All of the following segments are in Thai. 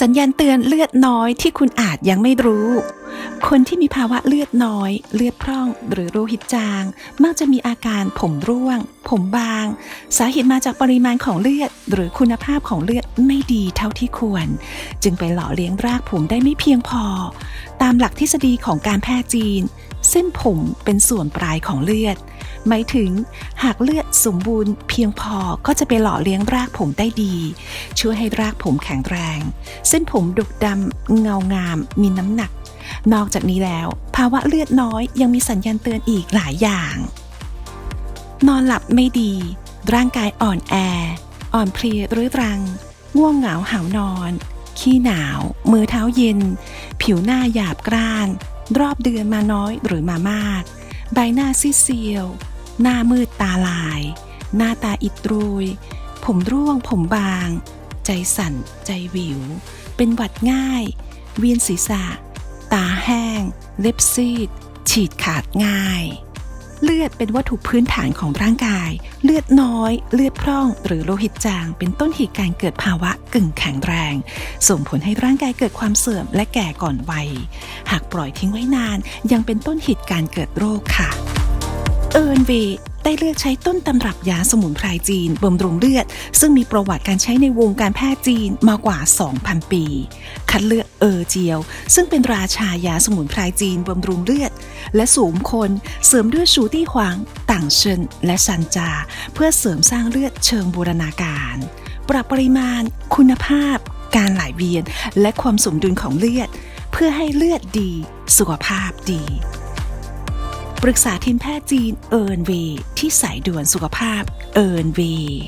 สัญญาณเตือนเลือดน้อยที่คุณอาจยังไม่รู้ คนที่มีภาวะเลือดน้อย เลือดพร่อง หรือโลหิตจาง มักจะมีอาการผมร่วง ผมบาง สาเหตุมาจากปริมาณของเลือด หรือคุณภาพของเลือดไม่ดีเท่าที่ควร จึงไปหล่อเลี้ยงรากผมได้ไม่เพียงพอ ตามหลักทฤษฎีของการแพทย์จีน เส้นผมเป็นส่วนปลายของเลือด หมายถึงหากเลือดสมบูรณ์เพียงพอก็จะไปหล่อเลี้ยงรากผมได้ดี ช่วยให้รากผมแข็งแรง เส้นผมดกดำเงางาม มีน้ำหนัก นอกจากนี้แล้ว ภาวะเลือดน้อยยังมีสัญญาณเตือนอีกหลายอย่าง นอนหลับไม่ดี ร่างกายอ่อนแอ อ่อนเพลียรื้อรัง ง่วงเหงาหาวนอน ขี้หนาว มือเท้าเย็น ผิวหน้าหยาบกร้าน รอบเดือนมาน้อยหรือมามาก ใบหน้าซีเซียว หน้ามืดตาลาย หน้าตาอิดโรย ผมร่วงผมบาง ใจสั่น ใจวิว เป็นหวัดง่าย เวียนศีรษะ ตาแห้ง เล็บซีด ฉีดขาดง่าย เลือดเป็นวัตถุพื้นฐานของร่างกาย เลือดน้อย เลือดพร่อง หรือโลหิตจาง เป็นต้นเหตุการเกิดภาวะกึ่งแข็งแรง ส่งผลให้ร่างกายเกิดความเสื่อมและแก่ก่อนวัย หากปล่อยทิ้งไว้นาน ยังเป็นต้นเหตุการเกิดโรคค่ะเอิร์นเว ได้เลือกใช้ต้นตำรับยาสมุนไพรจีนบำรุงเลือด ซึ่งมีประวัติการใช้ในวงการแพทย์จีนมากว่า 2,000 ปี คัดเลือกเออเจียว ซึ่งเป็นราชายาสมุนไพรจีนบำรุงเลือด และสูมคนเสริมด้วยชูตี้หวางต่างเชินและซันจา เพื่อเสริมสร้างเลือดเชิงบูรณาการ ปรับปริมาณ คุณภาพ การไหลเวียน และความสมดุลของเลือด เพื่อให้เลือดดี สุขภาพดี ปรึกษาทีมแพทย์จีนเอิร์นวีที่สายด่วนสุขภาพเอิร์นวย์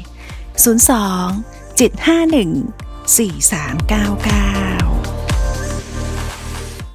02 751 4399